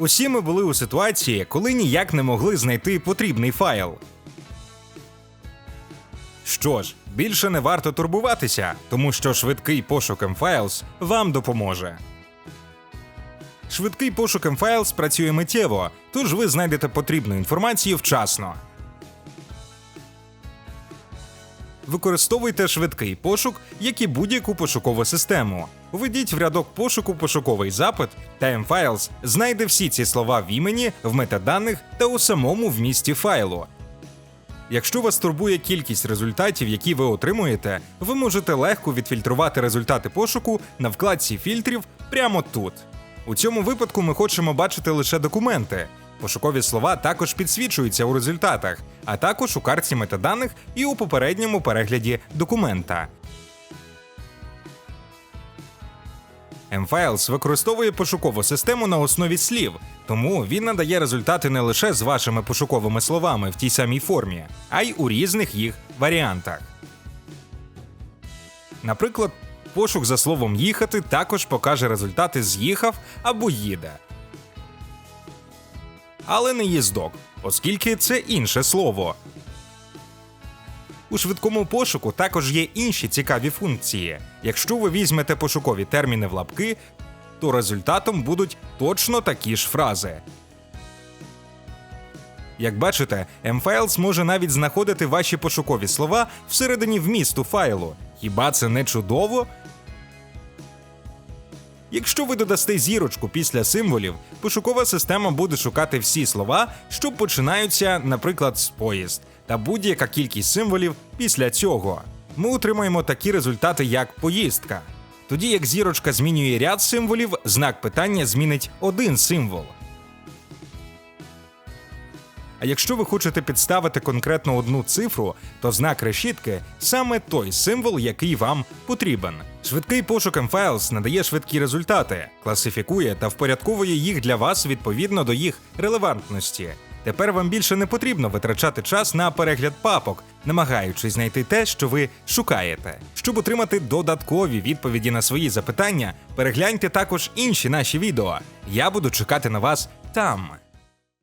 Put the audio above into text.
Усі ми були у ситуації, коли ніяк не могли знайти потрібний файл. Що ж, більше не варто турбуватися, тому що швидкий пошук mFiles вам допоможе. Швидкий пошук mFiles працює миттєво, тож ви знайдете потрібну інформацію вчасно. Використовуйте швидкий пошук, як і будь-яку пошукову систему. Введіть в рядок пошуку пошуковий запит, та mFiles знайде всі ці слова в імені, в метаданих та у самому вмісті файлу. Якщо вас турбує кількість результатів, які ви отримуєте, ви можете легко відфільтрувати результати пошуку на вкладці фільтрів прямо тут. У цьому випадку ми хочемо бачити лише документи. Пошукові слова також підсвічуються у результатах, а також у картці метаданих і у попередньому перегляді документа. mFiles використовує пошукову систему на основі слів, тому він надає результати не лише з вашими пошуковими словами в тій самій формі, а й у різних їх варіантах. Наприклад, пошук за словом їхати також покаже результати з'їхав або їде. Але не їздок, оскільки це інше слово. У швидкому пошуку також є інші цікаві функції. Якщо ви візьмете пошукові терміни в лапки, то результатом будуть точно такі ж фрази. Як бачите, mFiles може навіть знаходити ваші пошукові слова всередині вмісту файлу. Хіба це не чудово? Якщо ви додасте зірочку після символів, пошукова система буде шукати всі слова, що починаються, наприклад, з поїзд, та будь-яка кількість символів після цього. Ми отримаємо такі результати, як поїздка. Тоді як зірочка змінює ряд символів, знак питання змінить один символ. А якщо ви хочете підставити конкретно одну цифру, то знак решітки саме той символ, який вам потрібен. Швидкий пошук mFiles надає швидкі результати, класифікує та впорядковує їх для вас відповідно до їх релевантності. Тепер вам більше не потрібно витрачати час на перегляд папок, намагаючись знайти те, що ви шукаєте. Щоб отримати додаткові відповіді на свої запитання, перегляньте також інші наші відео. Я буду чекати на вас там.